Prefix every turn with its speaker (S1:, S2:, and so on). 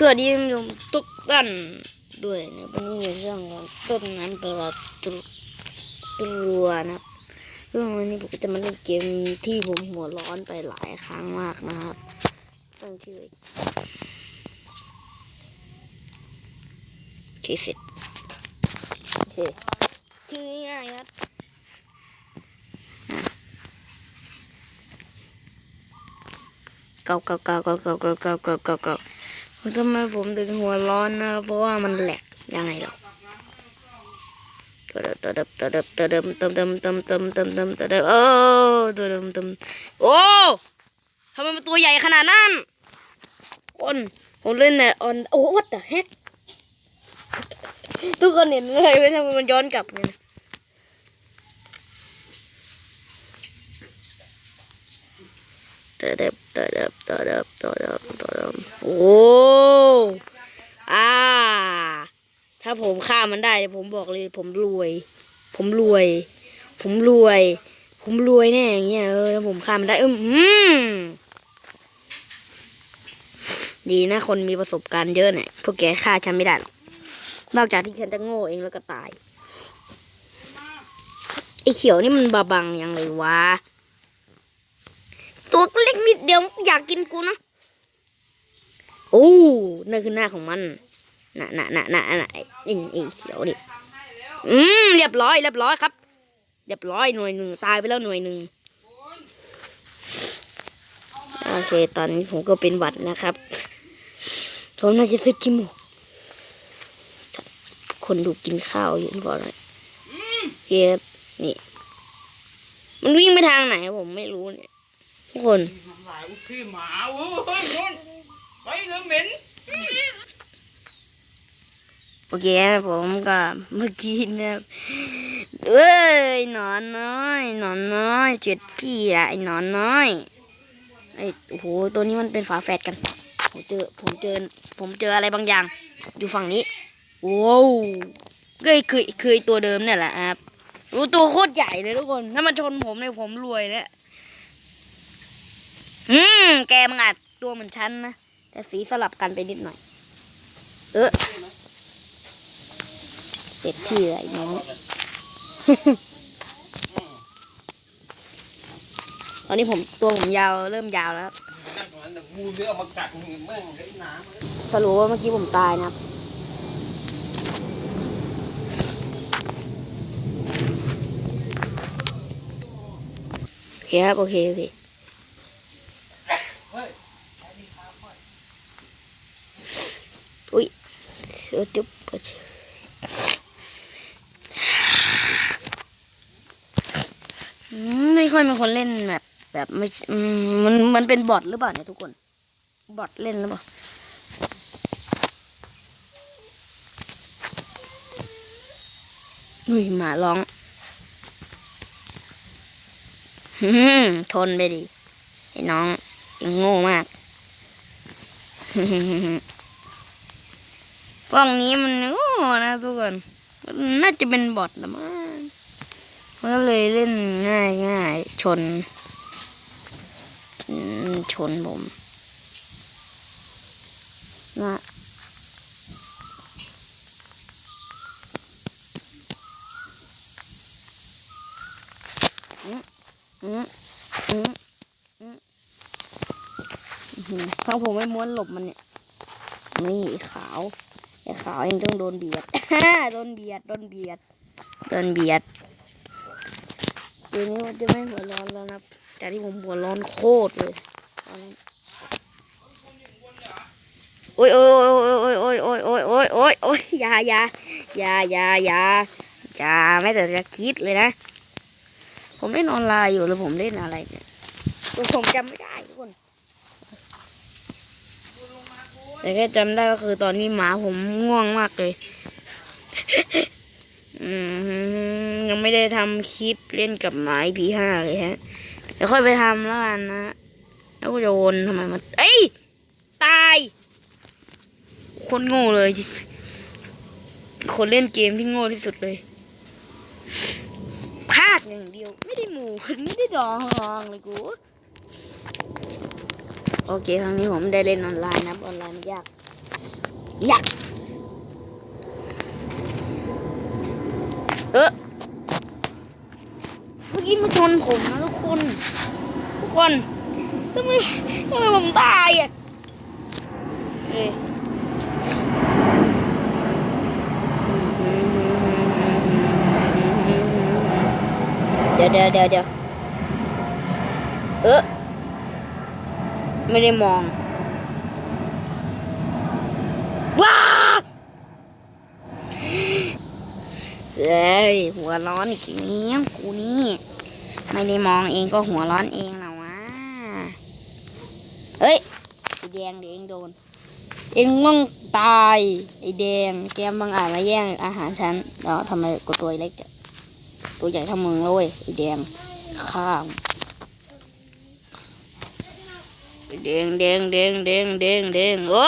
S1: สวัสดีท่านผู้ชมทุกท่านด้วยนะวันนี้อยู่เรื่องของต้นน้ำปลาตรตรัวนะครับเรื่องวันนี้ผมจะมาเล่นเกมที่ผมหัวร้อนไปหลายครั้งมากนะครับตั้งชื่อที่เสร็จโอเคชื่อง่ายครับเก่าเก่าเก่าเก่าเก่าเก่าเก่าเก่าเก่า ทำไมผมถึงหัวร้อนนะเพราะว่ามันแหลกยังไงหรอตัวเดิมตัวเดิมตัวเดิมตัวเดิมตัวเดิมตัวเดิมตัวเดิมตัวเดิมโอ้ตัวเดิมตัวโอ้ทำไมมันตัวใหญ่ขนาดนั้นคนผมเล่นเนี่ยออนโอ้ what the heck ทุกคนเห็นเลยไหมทำไมมันย้อนกลับเนี่ยตัวเดิมตัวเดิมตัวเดิมตัวเดิมตัวเดิม อ้อ่า ถ้าผมฆ่ามันได้ผมบอกเลย ผมรวย ผมรวย ผมรวย ผมรวยแน่อย่างเงี้ยเออถ้าผมฆ่ามันได้อืมอืมดีนะคนมีประสบการณ์เยอะเนี่ยพวกแกฆ่าฉันไม่ได้หรอกนอกจากที่ฉันจะโง่เองแล้วก็ตายไอ้เขียวนี่มันบาบังยังเลยวะตัวเล็กนิดเดียวอยากกินกูนะ โอ้นั่นคือหน้าของมันน่ะน่ะน่ะน่ะน่ะไอ้ไอ้เขียวนี่อืมเรียบร้อยเรียบร้อยครับ เรียบร้อยหน่วยหนึ่งตายไปแล้วหน่วยหนึ่งโอเค ตอนนี้ผมก็เป็นหวัดนะครับผมน่าจะซื้อกิมูคนดูกินข้าวอยู่หรือเล่านะเก็บนี่ มันวิ่งไปทางไหนผมไม่รู้เนี่ยทุกคน
S2: ทำลายขี้หมาเว้ย คนไปแล้วเหม็น
S1: โอเคครับผมก็เมื่อกี้นะเอ้ยหนอนน้อยหนอนน้อยเจ็ดพี่อะไอหนอนน้อยไอโอ้โหตัวนี้มันเป็นฝาแฝดกันผมเจอผมเจอผมเจออะไรบางอย่าง อยู่ฝั่งนี้โว้วก็คือคือไอ้ตัวเดิมเนี่ยแหละครับรู้ตัวโคตรใหญ่เลยทุกคน ถ้ามันชนผมเนี่ยผมรวยแล้วอืมแกมันอาจตัวเหมือนฉันนะ แต่สีสลับกันไปนิดหน่อย เออเสร็จพี่ไอ้น้องตอนนี้ผมตัวผมยาวเริ่มยาวแล้วครับ
S2: งูเนื้อมากัดมึงแม่งไอ้น้ำ
S1: สรุปว่าเมื่อกี้ผมตายนะครับโอเคครับ โอเค โอเค อุ้ยเดี๋ยว จุ๊บไม่ค่อยมีคนเล่นแบบ แบบไม่มันมันเป็นบอทหรือเปล่าเนี่ยทุกคน บอทเล่นหรือเปล่าอุ้ยหมาร้องทนไปดิไอ้น้องยังโง่มาก พวกนี้มันโง่นะทุกคนน่าจะเป็นบอทนะมั้งมันก็เลยเล่นง่ายง่ายชน ชนผมนะอืมอืมอืมอืมอื้อหือถ้าผมไม่ม้วนหลบมันเนี่ย นี่ขาว ไอ้ขาวยังต้องโดนเบียดโดนเบียด โดนเบียด โดนเบียดเดี๋ยวนี้มันจะไม่หัวร้อนแล้วนะครับจากที่ผมหัวร้อนโคตรเลยตอนนั้นโอ้ยโอ้ยโอ้ยโอ้ยโอ้ยโอ้ยโอ้ยโอ้ยโอ้ยอยาอยาอยาอยาอยาอยาไม่แต่จะคิดเลยนะ ผมเล่นออนไลน์อยู่แล้วผมเล่นอะไรเนี่ยผมจำไม่ได้ทุกคน แต่แค่จำได้ก็คือตอนนี้หมาผมง่วงมากเลยยังไม่ได้ทำคลิปเล่นกับหมาพีห้าเลยฮะเดี๋ยวค่อยไปทำแล้วกันนะแล้วก็จะวนทำไมมาเอ้ยตาย คนโง่เลย คนเล่นเกมที่โง่ที่สุดเลยพลาดอย่างเดียว ไม่ได้หมูไม่ได้ดองเลยกู โอเคครั้งนี้ผมได้เล่นออนไลน์นะออนไลน์มันยากยักเออเมื่อกี้มาชนผมนะทุกคน ทุกคนทำไมทำไมผมตายอะเอ้ยเดี๋ยวเดี๋ยวเดี๋ยวเดี๋ยวเออ ไม่ได้มอง ว้าวเอ้ยหัวร้อนอีกแล้วกูนี่ไม่ได้มองเองก็หัวร้อนเองนะวะเฮ้ยไอแดงเดี๋ยวเองโดน เองต้องตายไอแดงแกบังอาจมาแย่งอาหารฉันแล้วทำไมกูตัวเล็กอะตัวใหญ่เท่ามึงเลยเว้ยไอแดงข้าม ไอแดงแดงแดงแดงแดงแดงโอ้